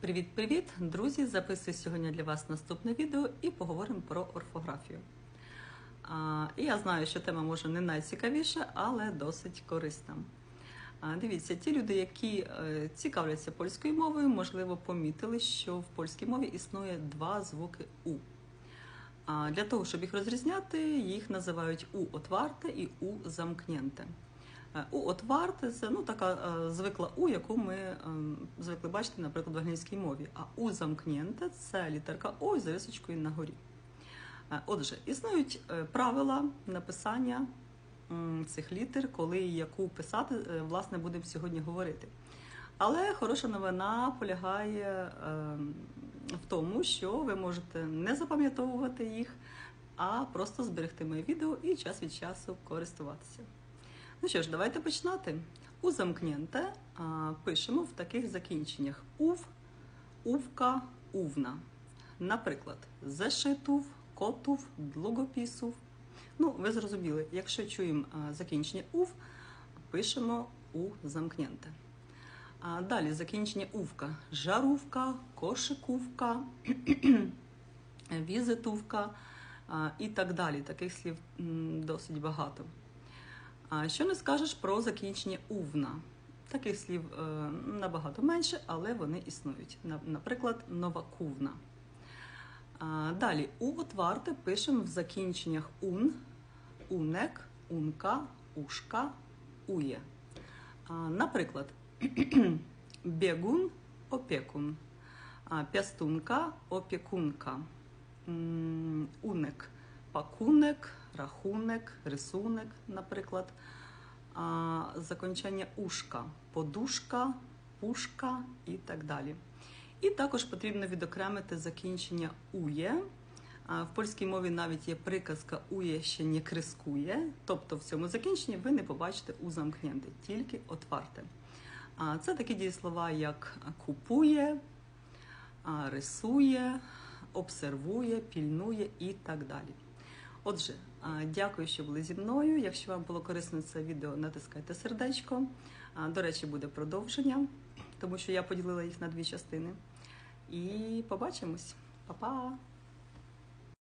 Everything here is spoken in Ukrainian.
Привіт-привіт, друзі! Записую сьогодні для вас наступне відео і поговоримо про орфографію. А, і я знаю, що тема може не найцікавіша, але досить корисна. А, дивіться, ті люди, які е, цікавляться польською мовою, можливо, помітили, що в польській мові існує два звуки У. А, для того, щоб їх розрізняти, їх називають У отварте і У замкнєнте. Е, У отварте це ну, така е, звикла У, яку ми е, звикли бачити, наприклад, в англійській мові. А У замкнєнте це літерка О з рисочкою на горі. Отже, існують правила написання цих літер, коли і яку писати, власне, будемо сьогодні говорити. Але хороша новина полягає в тому, що ви можете не запам'ятовувати їх, а просто зберегти моє відео і час від часу користуватися. Ну що ж, давайте починати. У замкнєнте а, пишемо в таких закінченнях ув, увка, увна. Наприклад, зашитув, котув, длугопісув. Ну, ви зрозуміли, якщо чуємо закінчення ув, пишемо у замкнєнте. А далі закінчення увка. Жарувка, кошикувка, візитувка і так далі. Таких слів досить багато. Що не скажеш про закінчення увна? Таких слів е, набагато менше, але вони існують. Наприклад, новакувна. Далі у отварте пишемо в закінченнях ун, унек, унка, ушка, ує. Наприклад, бігун, опекун, пястунка, опікунка, М, унек, пакунек, рахунок, рисунок, наприклад. А, Закінчення ушка, подушка, пушка і так далі. І також потрібно відокремити закінчення ує. В польській мові навіть є приказка ує ще не крискує, тобто в цьому закінченні ви не побачите у замкненте, тільки отварте. Це такі дієслова, як купує, рисує, обсервує, пільнує і так далі. Отже, дякую, що були зі мною. Якщо вам було корисно це відео, натискайте сердечко. До речі, буде продовження, тому що я поділила їх на дві частини. І побачимось. Па-па!